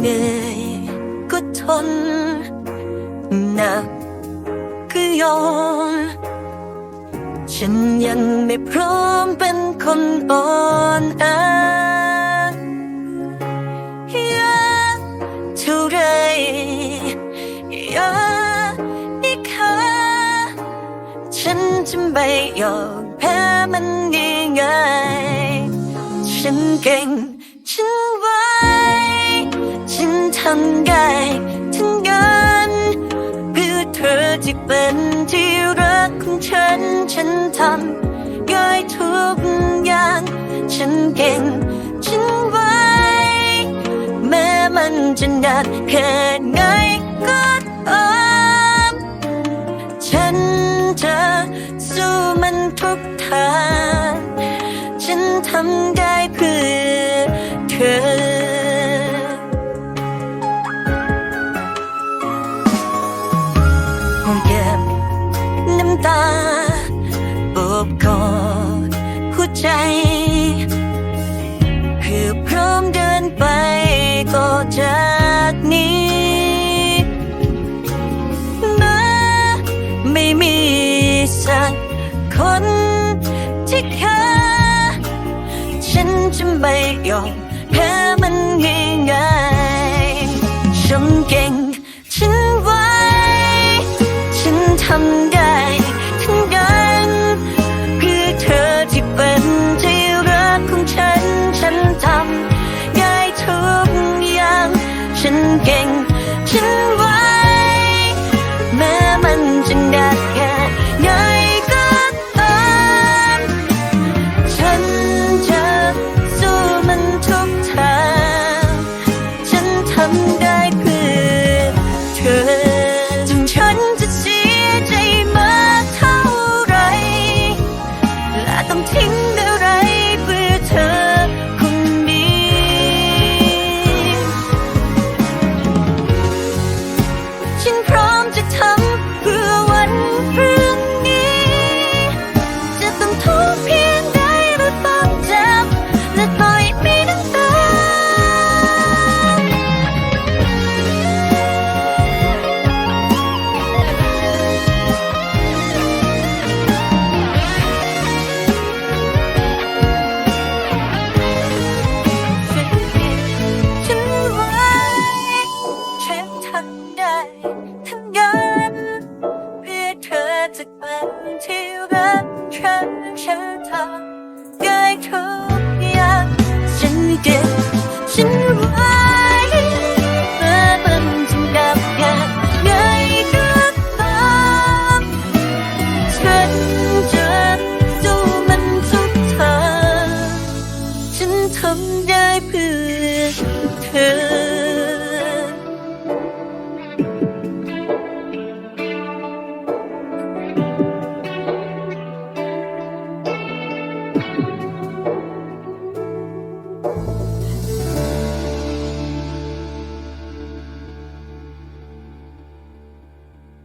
หนื่อยก็ทนหนักก็ยอมฉันยังไม่พร้อมเป็นคนอ่อนแออยาเท่าไรอยากได้ค่าฉันจะไม่ยอมแพ้มันง่ายๆฉันเก่งฉันำได้ทั้งนั้นเพื่อเธอที่เป็นที่รักของฉัน ฉันทำได้ทุกอย่าง ฉันเก่ง ฉันไวแม้มันจะหนักแค่ไหน ใจ คือพร้อมเดินไปก็จากนี้แม้ไม่มีสักคนที่ค่ฉันจะไม่ยอมแพ้มันง่าย จะเป็นที่รักฉันฉันทำได้ทุกอย่างฉันเก่งฉันไหวแม้มันจะหนักแค่ไหนก็ตามฉันจะสู้มันทุกทางฉันทำได้เพื่อเธอ